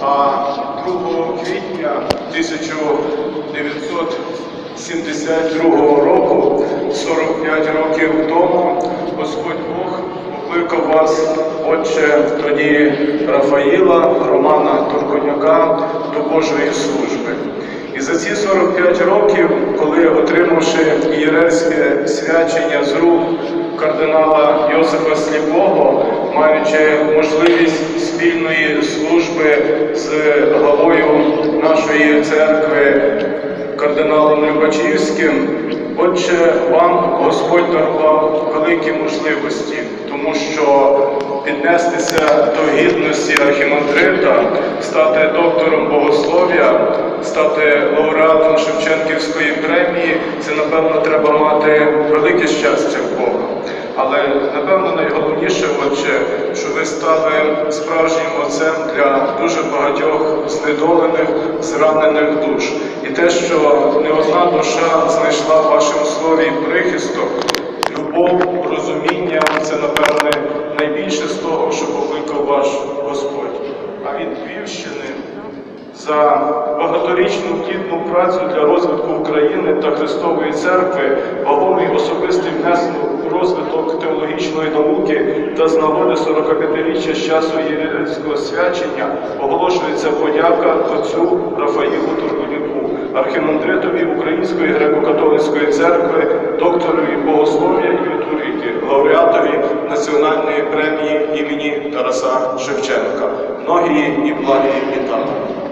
А 2 квітня 1972 року, 45 років тому, Господь Бог покликав вас, отче, тоді Рафаїла, Романа Турконюка до Божої служби. І за ці 45 років, коли отримавши ієрейське свячення з рук кардинала Йосифа Сліпого, маючи можливість спільної служби з главою нашої церкви кардиналом Любачівським, отже, вам Господь дарував великі можливості, тому що піднестися до гідності архімандрита, стати доктором богослов'я, стати лауреатом Шевченківської премії, це напевно треба мати велике щастя в Бога. Але напевно найголовніше, отже, що ви стали справжнім отцем для дуже багатьох знедолених, зранених душ. І те, що не одна душа знайшла в вашому слові прихисток, любов, розуміння це, напевне, найбільше з того, що покликав ваш Господь. А від Львівщини за багаторічну плідну працю для розвитку України та Христової Церкви, вагомий особистий внесок розвиток теологічної науки та з нагоди 45-річчя з часу єрейського свячення оголошується подяка отцю Рафаїлу Турбунюку, архімандритові Української греко-католицької церкви, докторові богослов'я і літургії, лауреатові Національної премії імені Тараса Шевченка. Многії і благі вітання.